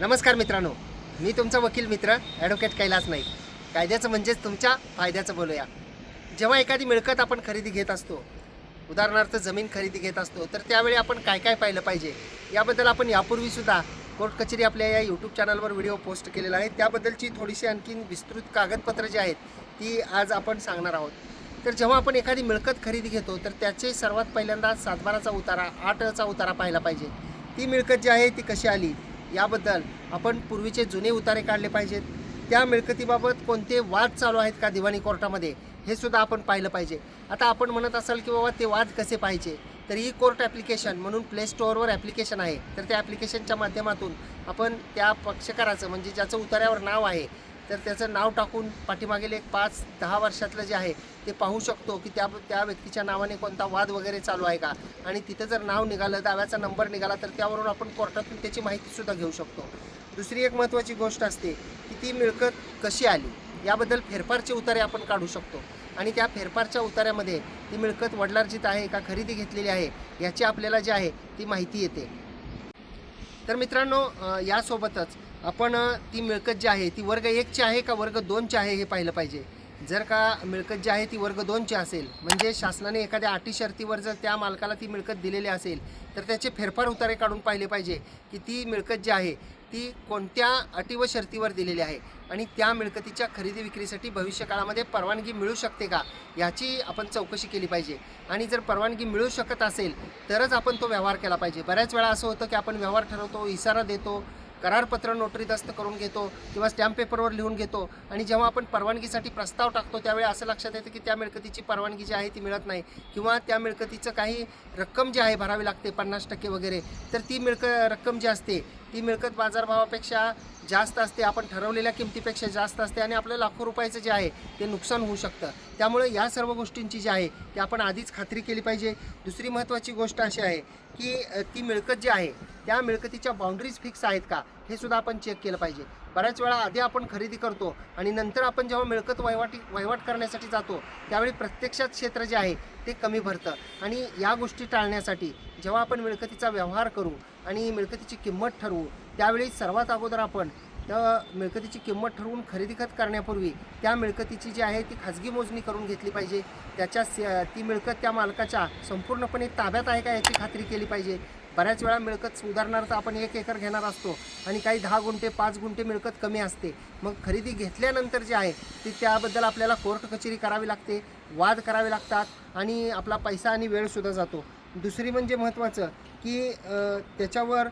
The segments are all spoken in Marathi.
नमस्कार मित्रांनो मी तुमचा वकील मित्र ॲडव्होकेट कैलास नाईक. कायद्याचं म्हणजेच तुमच्या फायद्याचं बोलूया. जेव्हा एखादी मिळकत आपण खरेदी घेत असतो उदाहरणार्थ जमीन खरेदी घेत असतो तर त्यावेळी आपण काय काय पाहिलं पाहिजे? याबद्दल आपण यापूर्वीसुद्धा कोर्ट कचेरी आपल्या या यूट्यूब चॅनलवर व्हिडिओ पोस्ट केलेला आहे. त्याबद्दलची थोडीशी आणखीन विस्तृत कागदपत्रं जी आहेत ती आज आपण सांगणार आहोत. तर जेव्हा आपण एखादी मिळकत खरेदी घेतो तर त्याचे सर्वात पहिल्यांदा सातबाराचा उतारा आठचा उतारा पाहायला पाहिजे. ती मिळकत जी आहे ती कशी आली? याबद्दल आपण पूर्वीचे जुने उतारे काढले पाहिजेत. त्या मिळकतीबाबत कोणते वाद चालू आहेत का दिवाणी कोर्टामध्ये हे सुद्धा आपण पाहिलं पाहिजे. आता आपण म्हणत असाल की बाबा ते वाद कसे पाहिजे तर ई कोर्ट ॲप्लिकेशन म्हणून प्ले स्टोअरवर ॲप्लिकेशन आहे. तर त्या ॲप्लिकेशनच्या माध्यमातून आपण त्या पक्षकाराचं म्हणजे ज्याचं उतार्यावर नाव आहे तर त्याचं नाव टाकून पाठीमागील एक पाच दहा वर्षातलं जे आहे ते पाहू शकतो की त्या त्या व्यक्तीच्या नावाने कोणता वाद वगैरे चालू आहे का? आणि तिथं जर नाव निघालं दाव्याचा नंबर निघाला तर त्यावरून आपण कोर्टातून त्याची माहितीसुद्धा घेऊ शकतो. दुसरी एक महत्त्वाची गोष्ट असते की ती मिळकत कशी आली याबद्दल फेरफारचे उतारे आपण काढू शकतो. आणि त्या फेरफारच्या उतार्यामध्ये ती मिळकत वडिलार्जित आहे का खरेदी घेतलेली आहे याची आपल्याला जी आहे ती माहिती येते. तर मित्रांनो यासोबतच आपण ती मिळकत जी आहे ती वर्ग एकची आहे का वर्ग दोनची आहे हे पाहिलं पाहिजे. जर का मिळकत जी आहे ती वर्ग दोनची असेल म्हणजे शासनाने एखाद्या अटी शर्तीवर जर त्या मालकाला ती मिळकत दिलेली असेल तर त्याचे फेरफार उतारे काढून पाहिले पाहिजे की ती मिळकत जी आहे ती कोणत्या अटी व शर्तीवर दिलेली आहे आणि त्या मिळकतीच्या खरेदी विक्रीसाठी भविष्यकाळामध्ये परवानगी मिळू शकते का याची आपण चौकशी केली पाहिजे. आणि जर परवानगी मिळू शकत असेल तरच आपण तो व्यवहार केला पाहिजे. बऱ्याच वेळा असं होतं की आपण व्यवहार ठरवतो इशारा देतो करारपत्र नोटरी दस्त करून घेतो किंवा स्टॅम्प पेपरवर लिहून घेतो. आणि जेव्हा आपण परवानगीसाठी प्रस्ताव टाकतो त्यावेळी असं लक्षात येतं की त्या मिळकतीची परवानगी जी आहे ती मिळत नाही. किंवा त्या मिळकतीचं काही रक्कम जी आहे भरावी लागते पन्नास टक्के वगैरे तर ती मिळक रक्कम जी असते ती मिळकत बाजारभावापेक्षा जास्त असते. आपण ठरवलेल्या किमतीपेक्षा जास्त असते आणि आपलं लाखो रुपयाचं जे आहे ते नुकसान होऊ शकतं. त्यामुळे या सर्व गोष्टींची जी आहे ती आपण आधीच खात्री केली पाहिजे. दुसरी महत्त्वाची गोष्ट अशी आहे की ती मिळकत जी आहे त्या मिळकतीच्या बाउंड्रीज फिक्स आहेत का हे सुद्धा आपण चेक केलं पाहिजे. बऱ्याच वेळा आधी आपण खरेदी करतो आणि नंतर आपण जेव्हा मिळकत वहिवाटी वहिवाट करण्यासाठी जातो त्यावेळी प्रत्यक्षात क्षेत्र जे आहे ते कमी भरतं. आणि या गोष्टी टाळण्यासाठी जेव्हा आपण मिळकतीचा व्यवहार करू आणि मिळकतीची किंमत ठरवू. त्यावेळी सर्वात अगोदर आपण त्या मिळकतीची किंमत ठरवून खरेदी खत करण्यापूर्वी त्या मिळकतीची जी आहे ती खाजगी मोजणी करून घेतली पाहिजे. त्याच्या ती मिळकत त्या मालकाच्या संपूर्णपणे ताब्यात आहे का याची खात्री केली पाहिजे. बऱ्याच वेळा मिळकत उदाहरणार्थ आपण एक एकर घेणार असतो आणि काही दहा गुंठे पाच गुंठे मिळकत कमी असते. मग खरेदी घेतल्यानंतर जे आहे ते त्याबद्दल आपल्याला कोर्ट कचेरी करावी लागते वाद करावे लागतात आणि आपला पैसा आणि वेळसुद्धा जातो. दुसरी म्हणजे महत्त्वाचं की त्याच्यावर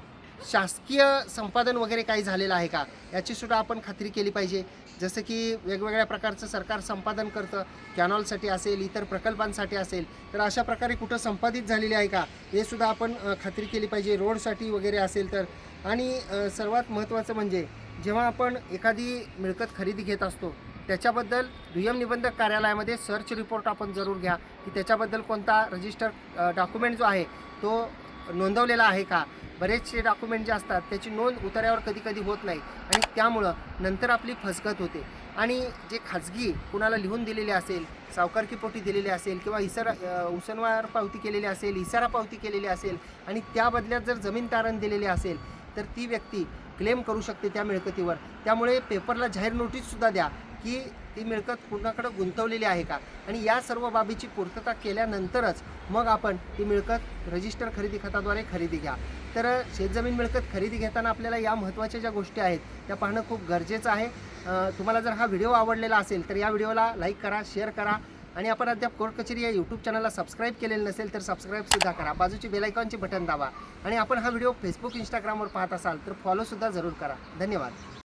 शासकीय संपादन वगैरे काही झालेलं आहे का? याची सुद्धा आपण खात्री केली पाहिजे. जसं की वेगवेगळ्या प्रकारचं सरकार संपादन करतं कॅनॉलसाठी असेल इतर प्रकल्पांसाठी असेल तर अशा प्रकारे कुठं संपादित झालेली आहे का? हे सुद्धा आपण खात्री केली पाहिजे. रोडसाठी वगैरे असेल तर. आणि सर्वात महत्त्वाचं म्हणजे जेव्हा आपण एखादी मिळकत खरेदी घेत असतो त्याच्याबद्दल दुय्यम निबंधक कार्यालयामध्ये सर्च रिपोर्ट आपण जरूर घ्या की त्याच्याबद्दल कोणता रजिस्टर डॉक्युमेंट जो आहे तो नोंदवलेला आहे का? बरेचसे डॉक्युमेंट जे असतात त्याची नोंद उतार्यावर कधी कधी होत नाही आणि त्यामुळं नंतर आपली फसगत होते. आणि जे खाजगी कुणाला लिहून दिलेले असेल सावकारकीपोटी दिलेले असेल किंवा इसारा उसनवार पावती केलेली असेल इसारा पावती केलेली असेल आणि त्या बदल्यात जर जमीन तारण दिलेली असेल तर ती व्यक्ती क्लेम करू शकते त्या मिळकतीवर. त्यामुळे पेपरला जाहीर नोटीससुद्धा द्या. की ती मिळकत कुणाकडं गुंतवलेली आहे का? आणि या सर्व बाबीची पूर्तता केल्यानंतरच मग आपण ती मिळकत रजिस्टर खरेदी खताद्वारे खरेदी घ्या. तर शेतजमीन मिळकत खरेदी घेताना आपल्याला या महत्त्वाच्या ज्या गोष्टी आहेत त्या पाहणं खूप गरजेचं आहे. तुम्हाला जर हा व्हिडिओ आवडलेला असेल तर या व्हिडिओला लाईक करा शेअर करा आणि आपण अद्याप कोर्ट कचेरी या यूट्यूब चॅनलला सबस्क्राईब केलेलं नसेल तर सबस्क्राईबसुद्धा करा. बाजूची बेलायकॉनचे बटन दाबा आणि आपण हा व्हिडिओ फेसबुक इंस्टाग्रामवर पाहत असाल तर फॉलोसुद्धा जरूर करा. धन्यवाद.